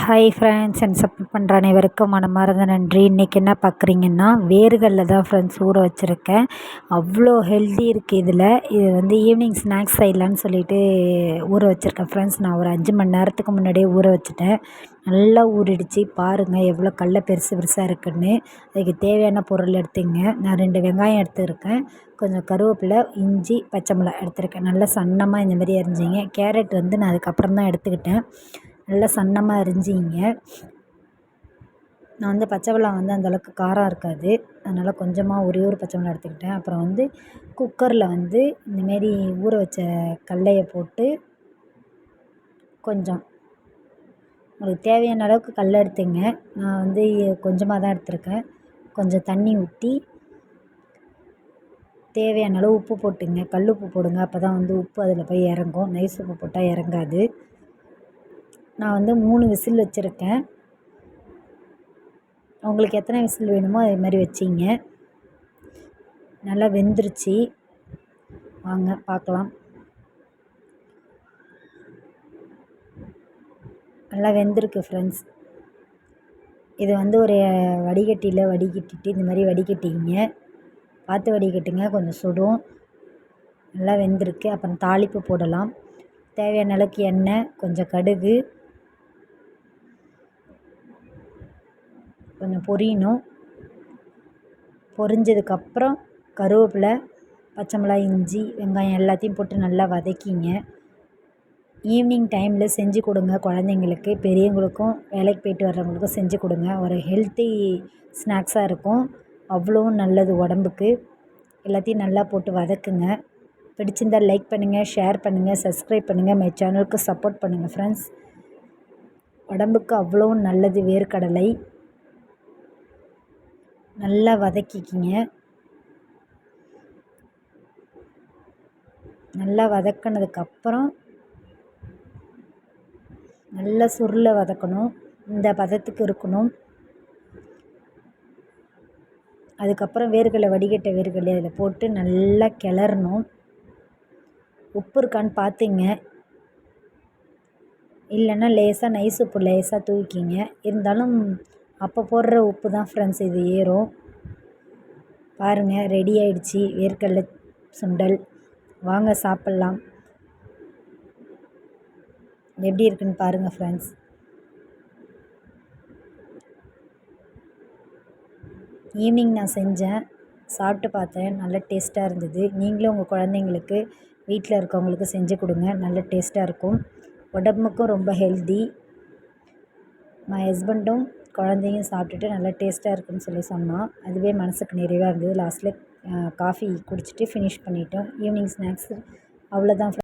Hi friends என் support பண்ணுற அனைவருக்கும் மனமார்ந்த நன்றி. இன்றைக்கி என்ன பார்க்குறீங்கன்னா வேர்களில் தான் ஃப்ரெண்ட்ஸ் ஊற வச்சுருக்கேன். அவ்வளோ ஹெல்தி இருக்குது இதில். இது வந்து ஈவினிங் ஸ்நாக்ஸ் செய்யலான்னு சொல்லிட்டு ஊற வச்சுருக்கேன் ஃப்ரெண்ட்ஸ் நான் ஒரு அஞ்சு மணி நேரத்துக்கு முன்னாடியே ஊற வச்சுட்டேன். நல்லா ஊறிடுச்சு. பாருங்கள் எவ்வளோ கடல பெருசு பெருசாக இருக்குன்னு. அதுக்கு தேவையான பொருள் எடுத்துங்க. நான் ரெண்டு வெங்காயம் எடுத்துருக்கேன். கொஞ்சம் கருவேப்பிலை இஞ்சி பச்சை மிளகா எடுத்துருக்கேன். நல்லா சன்னமாக இந்த மாதிரி அரிஞ்சிங்க. கேரட் வந்து நான் அதுக்கப்புறம் தான் எடுத்துக்கிட்டேன். நல்லா சன்னமாக அரிஞ்சிங்க. நான் வந்து பச்சை மிளகா வந்து அந்தளவுக்கு காரம் இருக்காது. அதனால் கொஞ்சமாக ஒரே ஒரு பச்சை மிளகா எடுத்துக்கிட்டேன். அப்புறம் வந்து குக்கரில் வந்து இந்தமாரி ஊற வச்ச கடலைய போட்டு கொஞ்சம். உங்களுக்கு தேவையான அளவுக்கு கடல எடுத்துங்க. நான் வந்து கொஞ்சமாக தான் எடுத்திருக்கேன். கொஞ்சம் தண்ணி ஊற்றி தேவையான அளவு உப்பு போட்டுங்க. கல் உப்பு போடுங்க. அப்போ தான் வந்து உப்பு அதில் போய் இறங்கும். நைஸ் உப்பு போட்டால் இறங்காது. நான் வந்து மூணு விசில் வச்சுருக்கேன். உங்களுக்கு எத்தனை விசில் வேணுமோ அதே மாதிரி வச்சிங்க. நல்லா வெந்துருச்சு. வாங்க பார்க்கலாம். நல்லா வெந்திருக்கு ஃப்ரெண்ட்ஸ் இது வந்து ஒரு வடிகட்டியில் வடிகட்டிட்டு இந்த மாதிரி வடிகட்டிங்க. பார்த்து வடிகட்டுங்க கொஞ்சம் சுடும். நல்லா வெந்திருக்கு. அப்புறம் தாளிப்பு போடலாம். தேவையான அளவுக்கு எண்ணெய் கொஞ்சம் கடுகு. கொஞ்சம் பொரியணும். பொரிஞ்சதுக்கப்புறம் கருவேப்பிலை பச்சை மிளகாய் இஞ்சி வெங்காயம் எல்லாத்தையும் போட்டு நல்லா வதக்கிங்க. ஈவினிங் டைமில் செஞ்சு கொடுங்க குழந்தைங்களுக்கு பெரியவங்களுக்கும் வேலைக்கு போயிட்டு வர்றவங்களுக்கும் செஞ்சு கொடுங்க. ஒரு ஹெல்த்தி ஸ்நாக்ஸாக இருக்கும். அவ்வளோ நல்லது உடம்புக்கு. எல்லாத்தையும் நல்லா போட்டு வதக்குங்க. பிடிச்சிருந்தால் லைக் பண்ணுங்கள் ஷேர் பண்ணுங்கள் சப்ஸ்கிரைப் பண்ணுங்கள் மை சேனலுக்கு சப்போர்ட் பண்ணுங்கள் ஃப்ரெண்ட்ஸ். உடம்புக்கு அவ்வளோ நல்லது வேர்க்கடலை. நல்லா வதக்கிக்கிங்க. நல்லா வதக்கினதுக்கப்புறம் நல்லா சுருளை வதக்கணும். இந்த பதத்துக்கு இருக்கணும். அதுக்கப்புறம் வேர்களை வடிகட்ட வேர்களை அதில் போட்டு நல்லா கிளறணும். உப்பு இருக்கான்னு பார்த்துங்க இல்லைன்னா லேசாக நைஸ் உப்பு லேசாக தூக்கிங்க இருந்தாலும் அப்போ போடுற உப்பு தான் ஃப்ரெண்ட்ஸ் இது ஏறும். பாருங்கள் ரெடி ஆயிடுச்சு. வேர்க்கடலை சுண்டல். வாங்க சாப்பிட்லாம். எப்படி இருக்குன்னு பாருங்கள் ஃப்ரெண்ட்ஸ் ஈவினிங் நான் செஞ்சேன். சாப்பிட்டு பார்த்தேன். நல்ல டேஸ்ட்டாக இருந்தது. நீங்களும் உங்கள் குழந்தைங்களுக்கு வீட்டில் இருக்கவங்களுக்கு செஞ்சு கொடுங்க. நல்ல டேஸ்ட்டாக இருக்கும். உடம்புக்கும் ரொம்ப ஹெல்தி நான் ஹஸ்பண்டும் குழந்தையும் சாப்பிட்டுட்டு நல்லா டேஸ்ட்டாக இருக்குன்னு சொல்லி சொன்னான். அதுவே மனதுக்கு நிறைவாக இருந்தது. லாஸ்ட்டில் காஃபி குடிச்சிட்டு ஃபினிஷ் பண்ணிவிட்டோம் ஈவினிங் ஸ்நாக்ஸ் அவ்வளோதான்